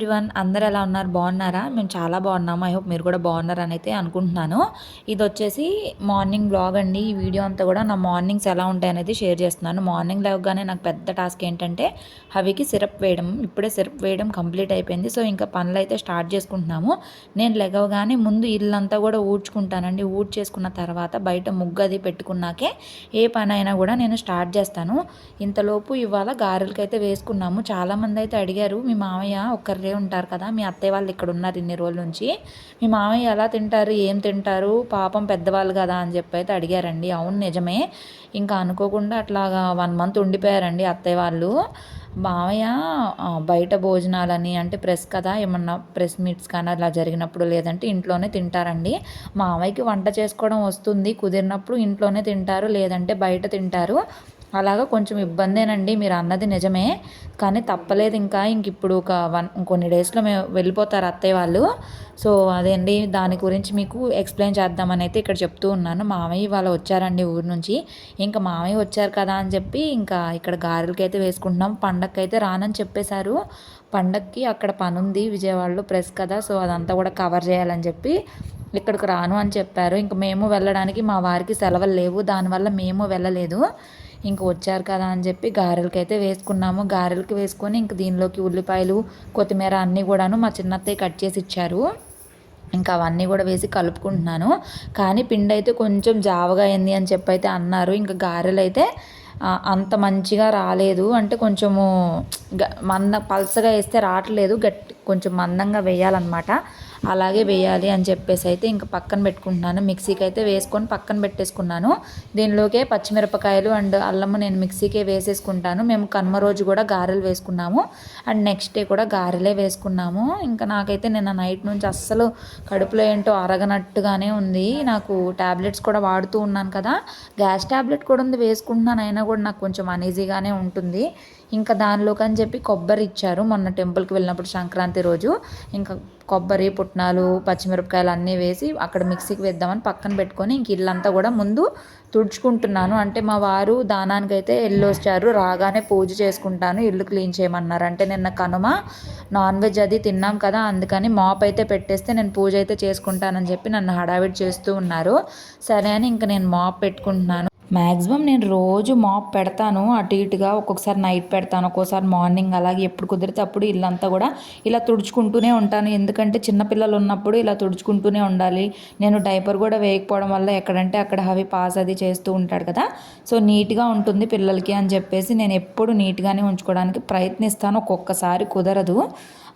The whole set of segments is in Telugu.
ఎవ్రీవన్ అందరు ఎలా ఉన్నారు? బాగున్నారా? మేము చాలా బాగున్నాము. ఐ హోప్ మీరు కూడా బాగున్నారని అయితే అనుకుంటున్నాను. ఇది వచ్చేసి మార్నింగ్ బ్లాగ్ అండి. ఈ వీడియో అంతా కూడా నా మార్నింగ్స్ ఎలా ఉంటాయి అనేది షేర్ చేస్తున్నాను. మార్నింగ్ లేవగానే నాకు పెద్ద టాస్క్ ఏంటంటే హవికి సిరప్ వేయడం. ఇప్పుడే సిరప్ వేయడం కంప్లీట్ అయిపోయింది. సో ఇంకా పనులు అయితే స్టార్ట్ చేసుకుంటున్నాము. నేను లెగవగానే ముందు ఇల్లంతా కూడా ఊడ్చుకుంటానండి. ఊడ్ చేసుకున్న తర్వాత బయట ముగ్గు అది పెట్టుకున్నాకే ఏ పని అయినా కూడా నేను స్టార్ట్ చేస్తాను. ఇంతలోపు ఇవాళ గారెలకైతే వేసుకున్నాము. చాలామంది అయితే అడిగారు మీ మామయ్య ఒక్కరే ఉంటారు కదా మీ అత్తయ్య వాళ్ళు ఇక్కడ ఉన్నారు ఇన్ని రోజుల నుంచి. మీ మామయ్య ఎలా తింటారు ఏం తింటారు పాపం పెద్దవాళ్ళు కదా అని చెప్పి అయితే అడిగారండి. అవును నిజమే. ఇంకా అనుకోకుండా అట్లాగా వన్ మంత్ ఉండిపోయారండి అత్తయ్య వాళ్ళు. మామయ్య బయట భోజనాలని అంటే ప్రెస్ కదా ఏమన్నా ప్రెస్ మీట్స్ కానీ అలా జరిగినప్పుడు లేదంటే ఇంట్లోనే తింటారండి. మామయ్యకి వంట చేసుకోవడం వస్తుంది కుదిరినప్పుడు ఇంట్లోనే తింటారు లేదంటే బయట తింటారు. అలాగా కొంచెం ఇబ్బందేనండి మీరు అన్నది నిజమే. కానీ తప్పలేదు ఇంకా. ఇంక ఇప్పుడు ఒక వన్ కొన్ని డేస్లో మేము వెళ్ళిపోతారు అత్తయ్య వాళ్ళు. సో అదే అండి. దాని గురించి మీకు ఎక్స్ప్లెయిన్ చేద్దామని అయితే ఇక్కడ చెప్తూ ఉన్నాను. మామయ్య వాళ్ళు వచ్చారండి ఊరు నుంచి. ఇంకా మామయ్య వచ్చారు కదా అని చెప్పి ఇంకా ఇక్కడ గారెలకి అయితే వేసుకుంటున్నాం. పండగకి అయితే రానని చెప్పేశారు. పండక్కి అక్కడ పని ఉంది విజయవాడలో ప్రెస్ కదా. సో అదంతా కూడా కవర్ చేయాలని చెప్పి ఇక్కడికి రాను అని చెప్పారు. ఇంక మేము వెళ్ళడానికి మా వారికి సెలవులు లేవు. దానివల్ల మేము వెళ్ళలేదు. ఇంక వచ్చారు కదా అని చెప్పి గారెలకి అయితే వేసుకున్నాము. గారెలకి వేసుకొని ఇంక దీనిలోకి ఉల్లిపాయలు కొత్తిమీర అన్నీ కూడాను మా చిన్నత్తయ్య కట్ చేసి ఇచ్చారు. ఇంకా అవన్నీ కూడా వేసి కలుపుకుంటున్నాను. కానీ పిండి అయితే కొంచెం జావగా అయింది అని చెప్పి అయితే అన్నారు. ఇంకా గారెలు అయితే అంత మంచిగా రాలేదు. అంటే కొంచెము గ- మంద పలసగా వేస్తే రావట్లేదు. గట్టి కొంచెం మందంగా వేయాలన్నమాట. అలాగే వేయాలి అని చెప్పేసి అయితే ఇంకా పక్కన పెట్టుకుంటున్నాను. మిక్సీకి అయితే వేసుకొని పక్కన పెట్టేసుకున్నాను. దీనిలోకే పచ్చిమిరపకాయలు అండ్ అల్లము నేను మిక్సీకే వేసేసుకుంటాను. మేము కనుమ రోజు కూడా గారెలు వేసుకున్నాము. అండ్ నెక్స్ట్ డే కూడా గారెలే వేసుకున్నాము. ఇంకా నాకైతే నిన్న నైట్ నుంచి అస్సలు కడుపులో ఏంటో అరగనట్టుగానే ఉంది. నాకు ట్యాబ్లెట్స్ కూడా వాడుతూ ఉన్నాను కదా. గ్యాస్ ట్యాబ్లెట్ కూడా ఉంది. వేసుకుంటున్నాను. అయినా కూడా నాకు కొంచెం అనీజీగానే ఉంటుంది. ఇంకా దానిలోకి అని చెప్పి కొబ్బరి ఇచ్చారు మొన్న టెంపుల్కి వెళ్ళినప్పుడు సంక్రాంతి రోజు. ఇంకా కొబ్బరి పుట్నాలు పచ్చిమిరపకాయలు అన్నీ వేసి అక్కడ మిక్సీకి వేద్దామని పక్కన పెట్టుకొని ఇంక ఇల్లంతా కూడా ముందు తుడుచుకుంటున్నాను. అంటే మా వారు దానానికైతే అయితే వెళ్ళొచ్చారు రాగానే పూజ చేసుకుంటాను ఇల్లు క్లీన్ చేయమన్నారు. అంటే నిన్న కనుమ నాన్ వెజ్ అది తిన్నాం కదా అందుకని మాప్ అయితే పెట్టేస్తే నేను పూజ అయితే చేసుకుంటానని చెప్పి నన్ను హడావిడి చేస్తూ ఉన్నారు. సరే అని ఇంక నేను మాప్ పెట్టుకుంటున్నాను. మ్యాక్సిమం నేను రోజు మాప్ పెడతాను అటు ఇటుగా ఒక్కొక్కసారి నైట్ పెడతాను ఒక్కోసారి మార్నింగ్ అలాగే ఎప్పుడు కుదిరితే అప్పుడు ఇల్లంతా కూడా ఇలా తుడుచుకుంటూనే ఉంటాను. ఎందుకంటే చిన్నపిల్లలు ఉన్నప్పుడు ఇలా తుడుచుకుంటూనే ఉండాలి. నేను డైపర్ కూడా వేయకపోవడం వల్ల ఎక్కడంటే అక్కడ హవి పాస్ అది చేస్తూ ఉంటాడు కదా. సో నీట్గా ఉంటుంది పిల్లలకి అని చెప్పేసి నేను ఎప్పుడు నీట్గానే ఉంచుకోవడానికి ప్రయత్నిస్తాను. ఒక్కొక్కసారి కుదరదు.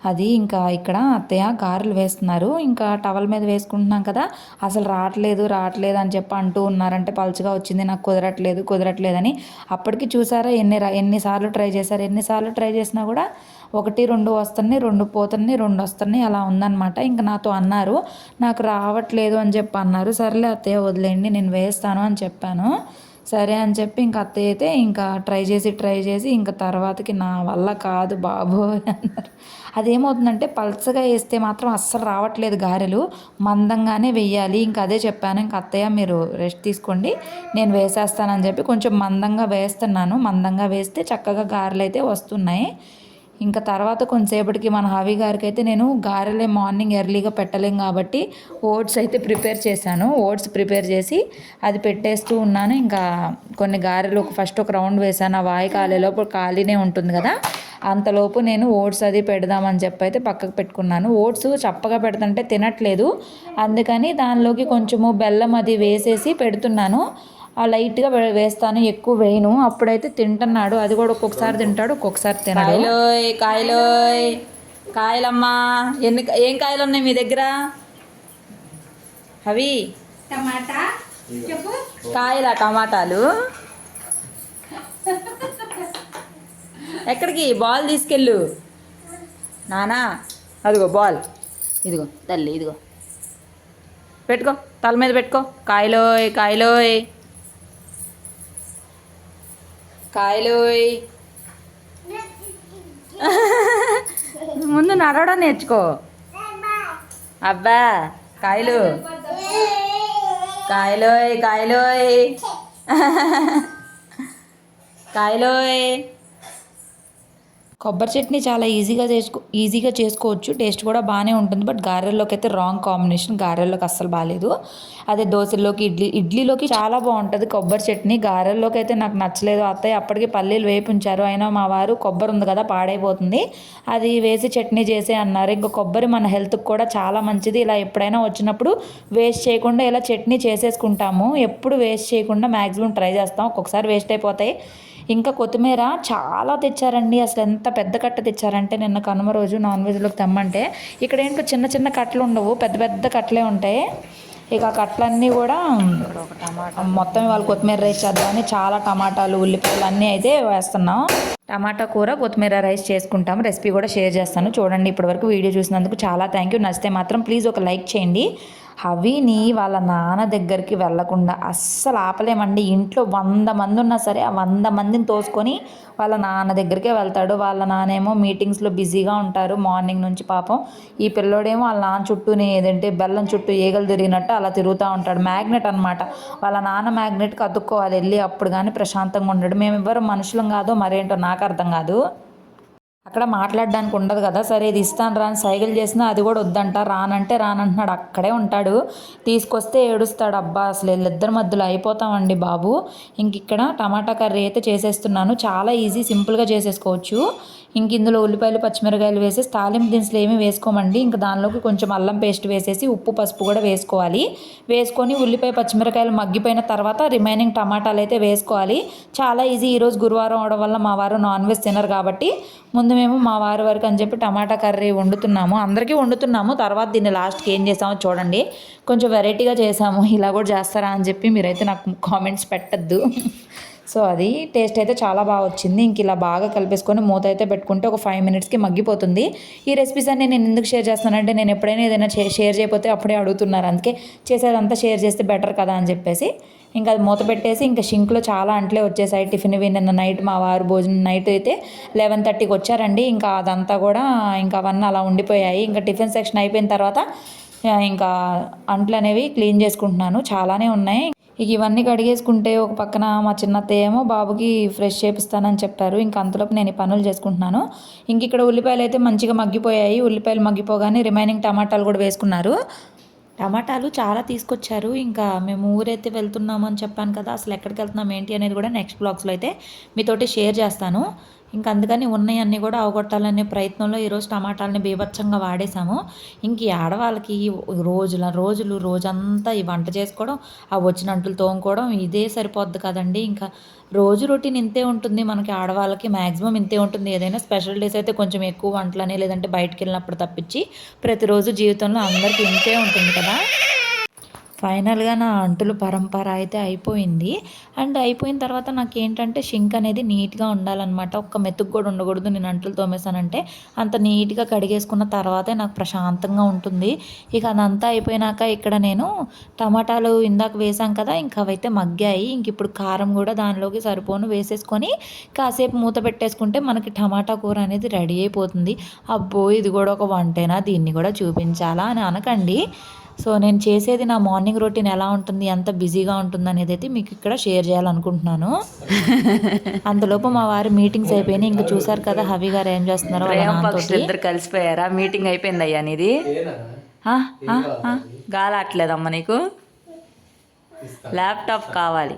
అది ఇంకా ఇక్కడ అత్తయ్య గారెలు వేస్తున్నారు. ఇంకా టవల్ మీద వేసుకుంటున్నాం కదా. అసలు రావట్లేదు రావట్లేదు అని చెప్పి అంటూ ఉన్నారంటే పలుచగా వచ్చింది. నాకు కుదరట్లేదు కుదరట్లేదని. అప్పటికి చూసారా ఎన్ని ఎన్నిసార్లు ట్రై చేశారు? ఎన్నిసార్లు ట్రై చేసినా కూడా ఒకటి రెండు వస్తున్నాయి రెండు పోతున్నాయి రెండు వస్తున్నాయి అలా ఉందన్నమాట. ఇంకా నాతో అన్నారు. నాకు రావట్లేదు అని చెప్పి అన్నారు. సర్లే అత్తయ్య వదిలేండి నేను వేస్తాను అని చెప్పాను. సరే అని చెప్పి ఇంకా అత్తయ్య అయితే ఇంకా ట్రై చేసి ట్రై చేసి ఇంకా తర్వాతకి నా వల్ల కాదు బాబో అన్నారు. అదేమవుతుందంటే పల్చగా వేస్తే మాత్రం అస్సలు రావట్లేదు గారెలు. మందంగానే వెయ్యాలి ఇంకా అదే చెప్పాను. ఇంకా అత్తయ్య మీరు రెస్ట్ తీసుకోండి. నేను వేసేస్తానని చెప్పి కొంచెం మందంగా వేస్తున్నాను. మందంగా వేస్తే చక్కగా గారెలు అయితే వస్తున్నాయి. ఇంకా తర్వాత కొంతసేపటికి మన హవి గారికి అయితే నేను గారెలే మార్నింగ్ ఎర్లీగా పెట్టలేం కాబట్టి ఓట్స్ అయితే ప్రిపేర్ చేశాను. ఓట్స్ ప్రిపేర్ చేసి అది పెట్టేస్తూ ఉన్నాను. ఇంకా కొన్ని గారెలు ఫస్ట్ ఒక రౌండ్ వేసాను ఆ వాయి కాలేలోపు ఖాళీనే ఉంటుంది కదా. అంతలోపు నేను ఓట్స్ అది పెడదామని చెప్పి అయితే పక్కకు పెట్టుకున్నాను. ఓట్స్ చప్పగా పెడుతుంటే తినట్లేదు. అందుకని దానిలోకి కొంచెము బెల్లం అది వేసేసి పెడుతున్నాను. లైట్గా వే- వేస్తాను ఎక్కువ వేయను. అప్పుడైతే తింటున్నాడు. అది కూడా ఒక్కొక్కసారి తింటాడు ఒక్కొక్కసారి తినడు. కాయలోయ్ కాయలోయ్. కాయలమ్మా ఎన్ని ఏం కాయలు ఉన్నాయి మీ దగ్గర? అవి? టమాటా. చెప్పు. కాయలా టమాటాలు? ఎక్కడికి? బాల్ తీసుకెళ్ళు. నానా అదిగో బాల్. ఇదిగో తల్లి ఇదిగో. పెట్టుకో తల మీద పెట్టుకో. కాయలోయ్ కాయలోయ్. కాయలోయ్ ముందు నడవడం నేర్చుకో. అబ్బా కాయలు. కాయలోయ్ కాయలోయ్ కాయలోయ్ కొబ్బరి చట్నీ చాలా ఈజీగా చేసుకో ఈజీగా చేసుకోవచ్చు. టేస్ట్ కూడా బాగానే ఉంటుంది బట్ గారెల్లోకి అయితే రాంగ్ కాంబినేషన్ గారెల్లోకి అస్సలు బాగాలేదు అదే దోశల్లోకి ఇడ్లీ ఇడ్లీలోకి చాలా బాగుంటుంది కొబ్బరి చట్నీ. గారెల్లోకి అయితే నాకు నచ్చలేదు అత్తయ్య. అప్పటికి పల్లీలు వేపు ఉంచారు అయినా మా వారు కొబ్బరి ఉంది కదా పాడైపోతుంది. అది వేసి చట్నీ చేసే అన్నారు. ఇంకా కొబ్బరి మన హెల్త్కి కూడా చాలా మంచిది. ఇలా ఎప్పుడైనా వచ్చినప్పుడు వేస్ట్ చేయకుండా ఇలా చట్నీ చేసేసుకుంటాము. ఎప్పుడు వేస్ట్ చేయకుండా మ్యాక్సిమం ట్రై చేస్తాం. ఒక్కొక్కసారి వేస్ట్ అయిపోతాయి. ఇంకా కొత్తిమీర చాలా తెచ్చారండి. అసలు ఎంత పెద్ద కట్ట తెచ్చారంటే నిన్న కనుమ రోజు నాన్ వెజ్లోకి తెమ్మంటే ఇక్కడ ఏంటో చిన్న చిన్న కట్టలు ఉండవు. పెద్ద పెద్ద కట్టలే ఉంటాయి. ఇక ఆ కట్టలన్నీ కూడా మొత్తం ఇవాళ కొత్తిమీర రైస్ చేద్దామని చాలా టమాటాలు ఉల్లిపాయలు అన్నీ అయితే వేస్తున్నాం. టమాటా కూర కొత్తిమీర రైస్ చేసుకుంటాం. రెసిపీ కూడా షేర్ చేస్తాను. చూడండి ఇప్పటివరకు వీడియో చూసినందుకు చాలా థ్యాంక్ యూ నచ్చితే మాత్రం ప్లీజ్ ఒక లైక్ చేయండి. హవిని వాళ్ళ నాన్న దగ్గరికి వెళ్ళకుండా అస్సలు ఆపలేమండి. ఇంట్లో వంద మంది ఉన్నా సరే ఆ వంద మందిని తోసుకొని వాళ్ళ నాన్న దగ్గరికే వెళ్తాడు. వాళ్ళ నానేమో మీటింగ్స్లో బిజీగా ఉంటారు. మార్నింగ్ నుంచి పాపం ఈ పిల్లోడేమో వాళ్ళ నాన్న చుట్టూనే ఏదంటే బెల్లం చుట్టూ ఈగలు తిరిగినట్టు అలా తిరుగుతూ ఉంటాడు. మ్యాగ్నెట్ అనమాట వాళ్ళ నాన్న మ్యాగ్నెట్కి అతుక్కోవాలి. వెళ్ళి అప్పుడు కానీ ప్రశాంతంగా ఉండడు. మేము ఎవ్వరు మనుషులం కాదో మరేంటో నాకు అర్థం కాదు. అక్కడ మాట్లాడడానికి ఉండదు కదా. సరే ఇది ఇస్తాను రాని సైకిల్ చేసినా అది కూడా వద్దంట. రానంటే రానంటున్నాడు. అక్కడే ఉంటాడు. తీసుకొస్తే ఏడుస్తాడు. అబ్బా అసలు వీళ్ళిద్దరి మధ్యలో అయిపోతామండి బాబు. ఇంక ఇక్కడ టమాటా కర్రీ అయితే చేసేస్తున్నాను. చాలా ఈజీ సింపుల్గా చేసేసుకోవచ్చు. ఇంక ఇందులో ఉల్లిపాయలు పచ్చిమిరకాయలు వేసేసి తాలింపు దినుసులు ఏమీ వేసుకోమండి. ఇంక దానిలోకి కొంచెం అల్లం పేస్ట్ వేసేసి ఉప్పు పసుపు కూడా వేసుకోవాలి. వేసుకొని ఉల్లిపాయ పచ్చిమిరకాయలు మగ్గిపోయిన తర్వాత రిమైనింగ్ టమాటాలు అయితే వేసుకోవాలి. చాలా ఈజీ. ఈరోజు గురువారం అవడం వల్ల మా వారు నాన్ వెజ్ తినరు కాబట్టి ముందు మేము మా వారి వరకు అని చెప్పి టమాటా కర్రీ వండుతున్నాము. అందరికీ వండుతున్నాము. తర్వాత దీన్ని లాస్ట్కి ఏం చేసామో చూడండి. కొంచెం వెరైటీగా చేసాము. ఇలా కూడా చేస్తారా అని చెప్పి మీరైతే నాకు కామెంట్స్ పెట్టద్దు. సో అది టేస్ట్ అయితే చాలా బాగా వచ్చింది. ఇంక ఇలా బాగా కలిపేసుకొని మూత అయితే పెట్టుకుంటే ఒక ఫైవ్ మినిట్స్కి మగ్గిపోతుంది. ఈ రెసిపీస్ అన్ని నేను ఎందుకు షేర్ చేస్తానంటే నేను ఎప్పుడైనా ఏదైనా షేర్ చేయకపోతే అప్పుడే అడుగుతున్నారు. అందుకే చేసేదంతా షేర్ చేస్తే బెటర్ కదా అని చెప్పేసి. ఇంకా అది మూత పెట్టేసి ఇంకా షింక్లో చాలా అంట్లే వచ్చేసాయి. టిఫిన్ నిన్న నైట్ మా వారు భోజనం నైట్ అయితే లెవెన్ థర్టీకి వచ్చారండి. ఇంకా అదంతా కూడా ఇంకా అవన్నీ అలా ఉండిపోయాయి. ఇంకా టిఫిన్ సెక్షన్ అయిపోయిన తర్వాత ఇంకా అంట్లు అనేవి క్లీన్ చేసుకుంటున్నాను. చాలానే ఉన్నాయి. ఇక ఇవన్నీ కడిగేసుకుంటే ఒక పక్కన మా చిన్నత్తయ్య ఏమో బాబుకి ఫ్రెష్ చేపిస్తానని చెప్పారు. ఇంకా అంతలోపు నేను ఈ పనులు చేసుకుంటున్నాను. ఇంక ఇక్కడ ఉల్లిపాయలు అయితే మంచిగా మగ్గిపోయాయి. ఉల్లిపాయలు మగ్గిపోగానే రిమైనింగ్ టమాటాలు కూడా వేసుకున్నారు. టమాటాలు చాలా తీసుకొచ్చారు. ఇంకా మేము ఊరైతే వెళ్తున్నామని చెప్పాను కదా అసలు ఎక్కడికి వెళ్తున్నాం ఏంటి అనేది కూడా నెక్స్ట్ బ్లాగ్స్లో అయితే మీతోటి షేర్ చేస్తాను. ఇంకా అందుకని ఉన్నాయన్నీ కూడా అవగొట్టాలనే ప్రయత్నంలో ఈరోజు టమాటాలని బీభత్సంగా వాడేసాము ఇంక ఈ ఆడవాళ్ళకి రోజుల రోజులు రోజంతా ఈ వంట చేసుకోవడం ఆ వచ్చిన అంటులు తోముకోవడం ఇదే సరిపోద్ది కదండి. ఇంకా రోజు రొటీన్ ఇంతే ఉంటుంది మనకి ఆడవాళ్ళకి మ్యాక్సిమం ఇంతే ఉంటుంది. ఏదైనా స్పెషల్ డేస్ అయితే కొంచెం ఎక్కువ వంటలని లేదంటే బయటకు వెళ్ళినప్పుడు తప్పించి ప్రతిరోజు జీవితంలో అందరికీ ఇంతే ఉంటుంది కదా. ఫైనల్గా నా అంటులు పరంపర అయితే అయిపోయింది. అండ్ అయిపోయిన తర్వాత నాకు ఏంటంటే షింక్ అనేది నీట్గా ఉండాలన్నమాట. ఒక్క మెతుకు కూడా ఉండకూడదు నేను అంటులు తోమేసానంటే అంత నీట్గా కడిగేసుకున్న తర్వాతే నాకు ప్రశాంతంగా ఉంటుంది. ఇక అదంతా అయిపోయినాక ఇక్కడ నేను టమాటాలు ఇందాక వేసాం కదా ఇంకా అవైతే మగ్గాయి. ఇంక ఇప్పుడు కారం కూడా దానిలోకి సరిపోను వేసేసుకొని కాసేపు మూత పెట్టేసుకుంటే మనకి టమాటా కూర అనేది రెడీ అయిపోతుంది. అబ్బో ఇది కూడా ఒక వంటేనా? దీన్ని కూడా చూపించాలా అని అనకండి. సో నేను చేసేది నా మార్నింగ్ రొటీన్ ఎలా ఉంటుంది ఎంత బిజీగా ఉంటుంది అనేది అయితే మీకు ఇక్కడ షేర్ చేయాలనుకుంటున్నాను. అంతలోపు మా వారి మీటింగ్స్ అయిపోయినాయి. ఇంకా చూసారు కదా హవి గారు ఏం చేస్తున్నారో ఇద్దరు కలిసిపోయారా? మీటింగ్ అయిపోయింది అయ్యా నీది? ఆ, ఆ, ఆ. గాలి ఆటలేదమ్మా నీకు? ల్యాప్టాప్ కావాలి.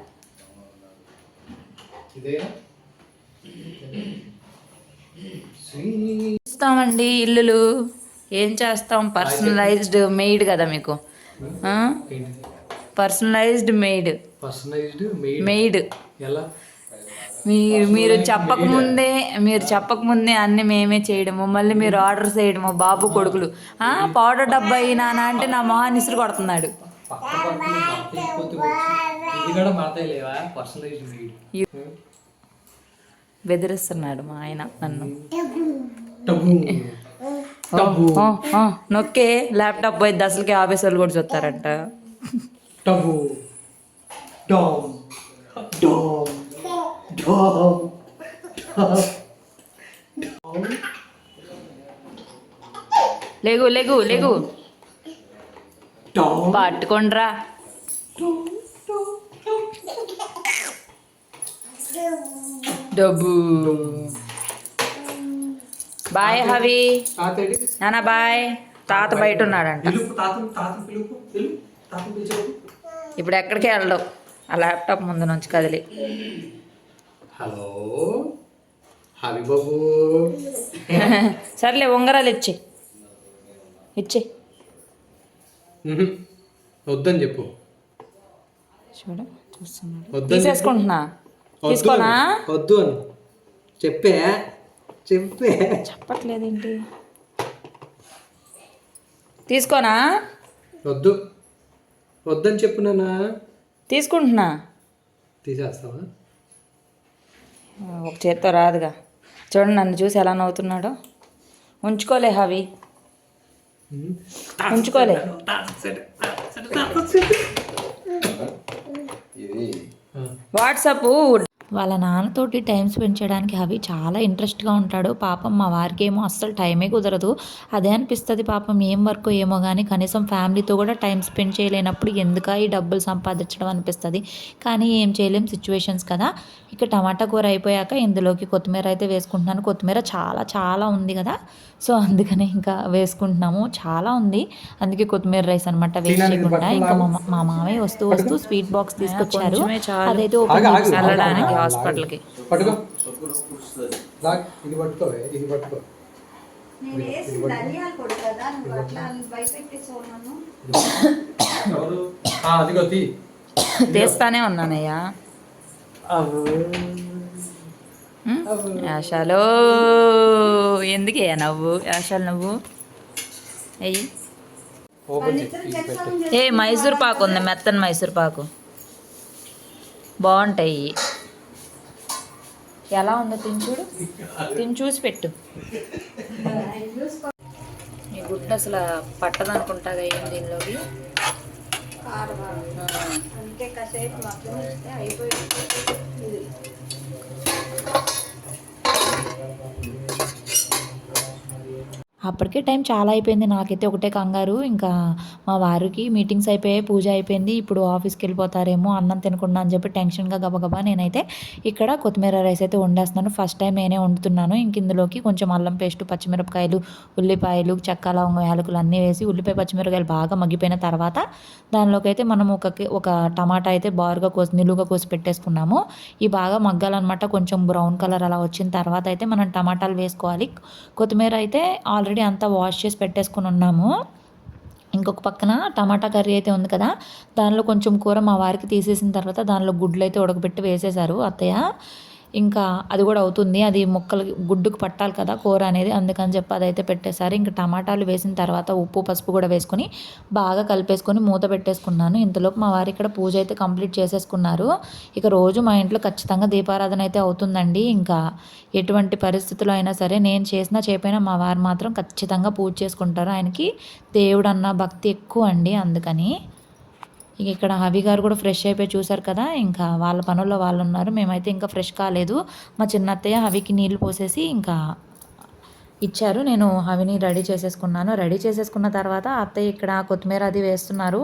ఇస్తామండి ఇల్లులు. ఏం చేస్తాం? పర్సనలైజ్డ్ మెయిడ్ కదా మీకు. పర్సనలైజ్డ్ మెయిడ్ మెయిడ్ మీరు మీరు చెప్పకముందే మీరు చెప్పకముందే అన్ని మేమే చేయడము మళ్ళీ మీరు ఆర్డర్ చేయడము బాబు కొడుకులు. పౌడర్ డబ్బా నాన్న అంటే నా మొహాన్ని ఇసురు కొడుతున్నాడు. మెయిడ్ బెదిరిస్తున్నాడు మా ఆయన నన్ను. ఆ, నొక్కే ల్యాప్టాప్ పోయి అసలుకి ఆఫీస్ వాళ్ళు కూడా చూస్తారంట. టబు డామ్. డామ్. డామ్. లేగు లేగు లేగు. పట్టుకోండ్రా. డబ్బు. బాయ్ హవి. నాన్న బాయ్. తాత బయట ఉన్నాడంట. ఇప్పుడు ఎక్కడికి వెళ్ళడు? ఆ ల్యాప్టాప్ ముందు నుంచి కదిలి. హలో. హవి బాబు. సర్లే ఉంగరాలు ఇచ్చి. ఇచ్చి. వద్దని చెప్పు. చూడు చెప్పు. తీసేసుకుంటున్నా. తీసుకోనా. వద్దు అని. చెప్పే. చెప్పే. చెప్పట్లేదేంటి? తీసుకోనా? వద్దు. వద్దని చెప్పు నాన్న. తీసుకుంటున్నా. తీసేస్తావా? ఒక చేత్తో రాదుగా. చూడండి నన్ను చూసి ఎలా నవ్వుతున్నాడో. ఉంచుకోలే హవి. ఉంచుకోలే. వాట్సాప్ వాళ్ళ నాన్నతోటి టైం స్పెండ్ చేయడానికి అవి చాలా ఇంట్రెస్ట్గా ఉంటాడు. పాపం మా వారికి ఏమో అస్సలు టైమే కుదరదు. అదే అనిపిస్తుంది పాపం ఏం వర్క్ ఏమో కానీ కనీసం ఫ్యామిలీతో కూడా టైం స్పెండ్ చేయలేనప్పుడు ఎందుక ఈ డబ్బులు సంపాదించడం అనిపిస్తుంది. కానీ ఏం చేయలేం సిచ్యువేషన్స్ కదా. ఇక టమాటా కూర అయిపోయాక ఇందులోకి కొత్తిమీర అయితే వేసుకుంటున్నాను. కొత్తిమీర చాలా చాలా ఉంది కదా. సో అందుకనే ఇంకా వేసుకుంటున్నాము. చాలా ఉంది. అందుకే కొత్తిమీర రైస్ అనమాట చేయకుండా ఇంకా మా మామయ్య వస్తూ వస్తూ స్వీట్ బాక్స్ తీసుకొచ్చారు. అదైతే ఓపెన్. చేసి హాస్పిటల్కి. పట్టుకో. ఇది ఇది పట్టుకో. తీస్తానే ఉన్నానయ్యా. యాషాలో. ఎందుకే నవ్వు? యాషాలు నువ్వు. అయ్యి. ఏ మైసూర్ పాకు ఉంది మెత్తని మైసూర్ పాకు. బాగుంటాయి. ఎలా ఉందో తిని చూడు? తిని చూసి పెట్టు. ఈ గుడ్డు అసలు పట్టదు అనుకుంటాగా ఏం దీనిలోకి? అయిపోయింది. అప్పటికే టైం చాలా అయిపోయింది. నాకైతే ఒకటే కంగారు. ఇంకా మా వారికి మీటింగ్స్ అయిపోయాయి. పూజ అయిపోయింది. ఇప్పుడు ఆఫీస్కి వెళ్ళిపోతారేమో అన్నం తినకుండా అని చెప్పి టెన్షన్గా గబగబా నేనైతే ఇక్కడ కొత్తిమీర రైస్ అయితే వండేస్తున్నాను. ఫస్ట్ టైం నేనే వండుతున్నాను. ఇంక ఇందులోకి కొంచెం అల్లం పేస్ట్ పచ్చిమిరపకాయలు ఉల్లిపాయలు చెక్క లవంగం యాలకులు అన్నీ వేసి ఉల్లిపాయ పచ్చిమిరపకాయలు బాగా మగ్గిపోయిన తర్వాత దానిలోకి అయితే మనం ఒక ఒక టమాటా అయితే బారుగా కోసి నిలువుగా కోసి పెట్టేసుకున్నాము. ఈ బాగా మగ్గాలన్నమాట. కొంచెం బ్రౌన్ కలర్ అలా వచ్చిన తర్వాత అయితే మనం టమాటాలు వేసుకోవాలి. కొత్తిమీర అయితే ఆల్రెడీ అంతా వాష్ చేసి పెట్టేసుకుని ఉన్నాము. ఇంకొక పక్కన టమాటా కర్రీ అయితే ఉంది కదా దానిలో కొంచెం కూర మా వారికి తీసేసిన తర్వాత దానిలో గుడ్లు అయితే ఉడకబెట్టి వేసేశారు అత్తయ్య. ఇంకా అది కూడా అవుతుంది. అది ముక్కలు గుడ్డుకు పట్టాలి కదా కూర అనేది. అందుకని చెప్పి అదైతే పెట్టేశారు. ఇంకా టమాటాలు వేసిన తర్వాత ఉప్పు పసుపు కూడా వేసుకొని బాగా కలిపేసుకొని మూత పెట్టేసుకున్నాను. ఇంతలోపు మా వారు ఇక్కడ పూజ అయితే కంప్లీట్ చేసేసుకున్నారు. ఇక రోజు మా ఇంట్లో ఖచ్చితంగా దీపారాధన అయితే అవుతుందండి. ఇంకా ఎటువంటి పరిస్థితులు అయినా సరే నేను చేసినా చేపైనా మా వారు మాత్రం ఖచ్చితంగా పూజ చేసుకుంటారు. ఆయనకి దేవుడు అన్న భక్తి ఎక్కువ అండి. అందుకని ఇక ఇక్కడ హవి గారు కూడా ఫ్రెష్ అయిపోయి చూశారు కదా ఇంకా వాళ్ళ పనుల్లో వాళ్ళు ఉన్నారు. మేమైతే ఇంకా ఫ్రెష్ కాలేదు. మా చిన్న అత్తయ్య హవికి నీళ్ళు పోసేసి ఇంకా ఇచ్చారు. నేను హవిని రెడీ చేసేసుకున్నాను. రెడీ చేసేసుకున్న తర్వాత అత్తయ్య ఇక్కడ కొత్తిమీర అది వేస్తున్నారు.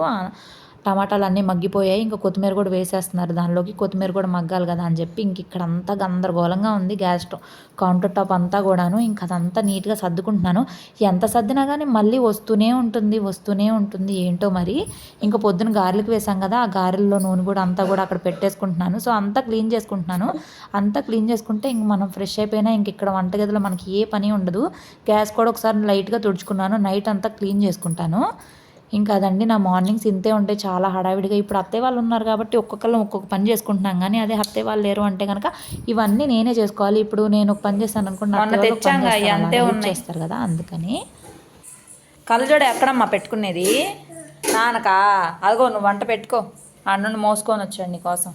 టమాటాలు అన్నీ మగ్గిపోయాయి. ఇంకా కొత్తిమీర కూడా వేసేస్తున్నారు. దానిలోకి కొత్తిమీర కూడా మగ్గాలి కదా అని చెప్పి ఇంక ఇక్కడ అంతా గందరగోళంగా ఉంది గ్యాస్ స్టవ్. కౌంటర్ టాప్ అంతా కూడాను ఇంకా అదంతా నీట్గా సర్దుకుంటున్నాను. ఎంత సర్దినా కానీ మళ్ళీ వస్తూనే ఉంటుంది వస్తూనే ఉంటుంది. ఏంటో మరి? ఇంకా పొద్దున గారెలకు వేసాం కదా ఆ గారెల్లో నూనె కూడా అంతా కూడా అక్కడ పెట్టేసుకుంటున్నాను. సో అంతా క్లీన్ చేసుకుంటున్నాను. అంతా క్లీన్ చేసుకుంటే ఇంక మనం ఫ్రెష్ అయిపోయినా ఇంక ఇక్కడ వంటగదిలో మనకి ఏ పని ఉండదు. గ్యాస్ కూడా ఒకసారి లైట్గా తుడుచుకున్నాను. నైట్ అంతా క్లీన్ చేసుకుంటాను. ఇంకా అదండి నా మార్నింగ్స్ ఇంతే ఉంటాయి చాలా హడావిడిగా. ఇప్పుడు అత్తయ్య వాళ్ళు ఉన్నారు కాబట్టి ఒక్కొక్కరు ఒక్కొక్క పని చేసుకుంటున్నాం. కానీ అదే అత్తయ్య వాళ్ళు లేరు అంటే కనుక ఇవన్నీ నేనే చేసుకోవాలి. ఇప్పుడు నేను ఒక పని చేస్తాను తెచ్చాంగా, చేస్తారు, కదా అందుకని. కళ్ళజోడ ఎక్కడమ్మా పెట్టుకునేది? నానకా అదిగో నువ్వు వంట పెట్టుకో. అన్నుని మోసుకొని వచ్చాడు నీకోసం.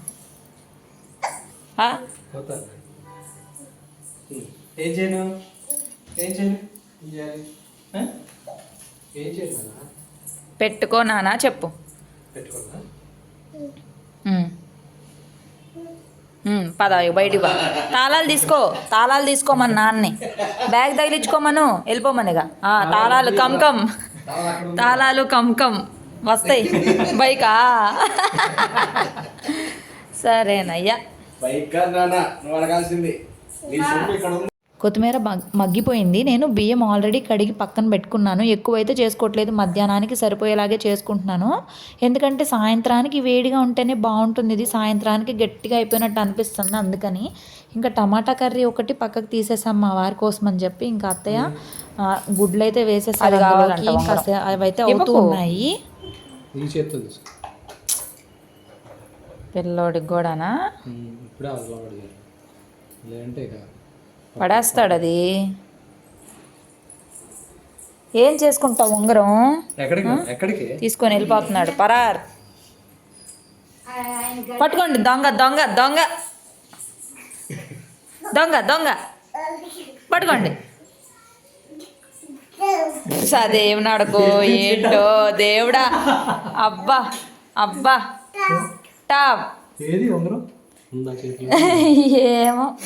ఏం చేయను? ఏం చేయను? ఏం చేయాలి? ఆ? ఏం చేయను? పెట్టుకో నానా చెప్పు. పద బయటికి పా. తాళాలు తీసుకో తాళాలు తీసుకోమని నాన్నే బ్యాగ్ తగిలించుకోమను వెళ్ళిపోమనిగా ఆ, తాళాలు కమ్ కమ్. తాళాలు కమ్ కమ్. వస్తాయి. బైకా? సరేనయ్యా. బైక్ కాదు నాన్న నువ్వు అడగాల్సింది. కొత్తిమీర మగ్- మగ్గిపోయింది. నేను బియ్యం ఆల్రెడీ కడిగి పక్కన పెట్టుకున్నాను. ఎక్కువైతే చేసుకోవట్లేదు. మధ్యాహ్నానికి సరిపోయేలాగే చేసుకుంటున్నాను. ఎందుకంటే సాయంత్రానికి వేడిగా ఉంటేనే బాగుంటుంది. ఇది సాయంత్రానికి గట్టిగా అయిపోయినట్టు అనిపిస్తుంది అందుకని. ఇంకా టమాటా కర్రీ ఒకటి పక్కకు తీసేసాం మా వారి కోసం అని చెప్పి. ఇంకా అత్తయ్య గుడ్లు అయితే వేసేసారు. ఇంకా అవైతే అవుతూ. ఉన్నాయి. పిల్లోడికి కూడానా? లేదంటే ఇక పడేస్తాడు అది ఏం చేసుకుంటావు ఉంగరం? తీసుకొని వెళ్ళిపోతున్నాడు. పరార్. పట్టుకోండి. దొంగ దొంగ దొంగ. దొంగ దొంగ. పట్టుకోండి. సదేవి నడకో ఏంటో దేవుడా? అబ్బా అబ్బా. టాప్. ఏమో.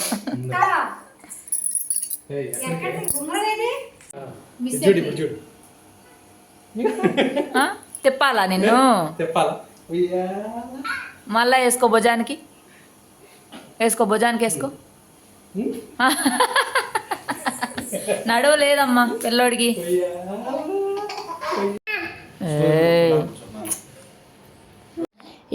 తిప్పాలా నిన్ను? ఉయ్యాల. మళ్ళా వేసుకో భుజానికి. వేసుకో భుజానికి వేసుకో. నడువు లేదమ్మా పిల్లోడికి. ఉయ్యాల.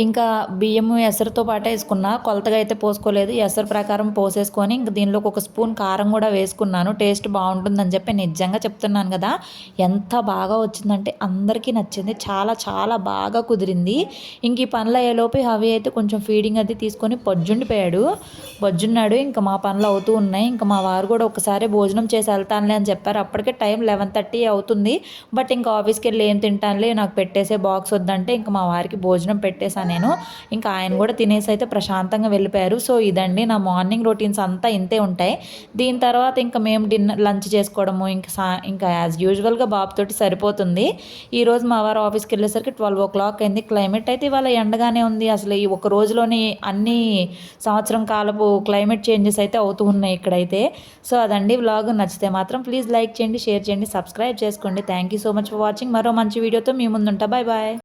ఇంకా బియ్యము ఎసరుతో పాటే వేసుకున్నా. కొలతగా అయితే పోసుకోలేదు. ఎసరు ప్రకారం పోసేసుకొని ఇంక దీనిలోకి ఒక స్పూన్ కారం కూడా వేసుకున్నాను. టేస్ట్ బాగుంటుందని చెప్పి నిజంగా చెప్తున్నాను కదా. ఎంత బాగా వచ్చిందంటే అందరికీ నచ్చింది. చాలా చాలా బాగా కుదిరింది. ఇంక ఈ పనులు అయ్యేలోపు అవి అయితే కొంచెం ఫీడింగ్ అది తీసుకొని పొజ్జుండిపోయాడు పొజ్జున్నాడు ఇంకా మా పనులు అవుతూ ఉన్నాయి. ఇంకా మా వారు కూడా ఒకసారి భోజనం చేసి వెళ్తానులే అని చెప్పారు. అప్పటికే టైం లెవెన్ థర్టీ అవుతుంది. బట్ ఇంకా ఆఫీస్కి వెళ్ళి ఏం తింటానులే నాకు పెట్టేసే బాక్స్ వద్దంటే ఇంకా మా వారికి భోజనం పెట్టేశాను. నేను. ఇంకా ఆయన కూడా తినేసి అయితే ప్రశాంతంగా వెళ్ళిపోయారు. సో ఇదండి నా మార్నింగ్ రొటీన్స్ అంతా ఇంతే ఉంటాయి. దీని తర్వాత ఇంకా మేము డిన్నర్ లంచ్ చేసుకోవడము ఇంకా సా ఇంకా యాజ్ యూజువల్గా బాబుతోటి సరిపోతుంది. ఈరోజు మా వారు ఆఫీస్కి వెళ్ళేసరికి ట్వెల్వ్ ఓ క్లాక్ అయింది. క్లైమేట్ అయితే ఇవాళ ఎండగానే ఉంది. అసలు ఈ ఒక రోజులోని అన్ని సంవత్సరం కాలపు క్లైమేట్ చేంజెస్ అయితే అవుతూ ఉన్నాయి ఇక్కడైతే. సో అదండి వ్లాగ్. నచ్చితే మాత్రం ప్లీజ్ లైక్ చేయండి షేర్ చేయండి సబ్స్క్రైబ్ చేసుకోండి. Thank you so much for watching మరో మంచి వీడియోతో మీ ముందుంటా. Bye bye